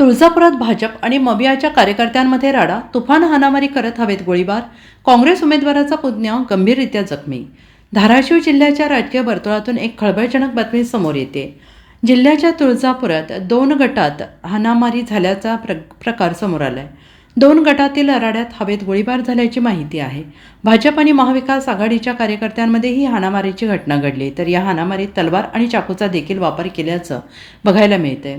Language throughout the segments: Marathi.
तुळजापुरात भाजप आणि मबियाच्या कार्यकर्त्यांमध्ये राडा तुफान हानामारी करत हवेत गोळीबार काँग्रेस उमेदवाराचा पुतण्या गंभीररित्या जखमी. धाराशिव जिल्ह्याच्या राजकीय वर्तुळातून एक खळबळजनक बातमी समोर येते. जिल्ह्याच्या तुळजापुरात दोन गटात हाणामारी झाल्याचा प्र प्रकार समोर आलाय. दोन गटातील लराड्यात हवेत गोळीबार झाल्याची माहिती आहे. भाजप आणि महाविकास आघाडीच्या कार्यकर्त्यांमध्ये ही हाणामारीची घटना घडली तर या हाणामारीत तलवार आणि चाकूचा देखील वापर केल्याचं बघायला मिळतंय.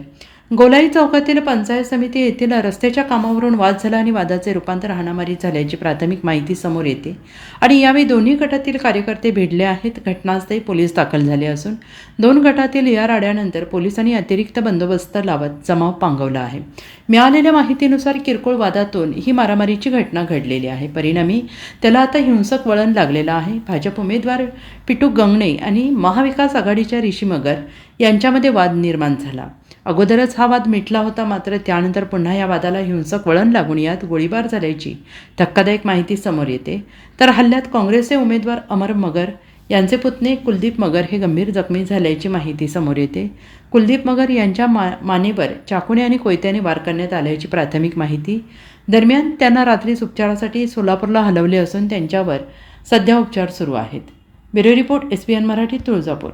गोलाई चौकातील पंचायत समिती येथील रस्त्याच्या कामावरून वाद झाला आणि वादाचे रूपांतर हाणामारी झाल्याची प्राथमिक माहिती समोर येते. आणि यावेळी दोन्ही गटातील कार्यकर्ते भिडले आहेत. घटनास्थळी पोलीस दाखल झाले असून दोन गटातील या राड्यानंतर पोलिसांनी अतिरिक्त बंदोबस्त लावत जमाव पांगवला आहे. मिळालेल्या माहितीनुसार किरकोळ वादातून ही मारामारीची घटना घडलेली आहे. परिणामी त्याला आता हिंसक वळण लागलेलं आहे. भाजप उमेदवार पिटू गंगणे आणि महाविकास आघाडीच्या ऋषी मगर यांच्यामध्ये वाद निर्माण झाला. अगोदरच हा वाद मिटला होता मात्र त्यानंतर पुन्हा या वादाला हिंसक वळण लागून यात गोळीबार झाल्याची धक्कादायक माहिती समोर येते. तर हल्ल्यात काँग्रेसचे उमेदवार अमर मगर यांचे पुतणे कुलदीप मगर हे गंभीर जखमी झाल्याची माहिती समोर येते. कुलदीप मगर यांच्या मा मानेवर चाकुने आणि कोयत्याने वार करण्यात आल्याची प्राथमिक माहिती दरम्यान त्यांना रात्रीच उपचारासाठी सोलापूरला हलवले असून त्यांच्यावर सध्या उपचार सुरू आहेत. Bureau report S P N Marathi Tuljapur.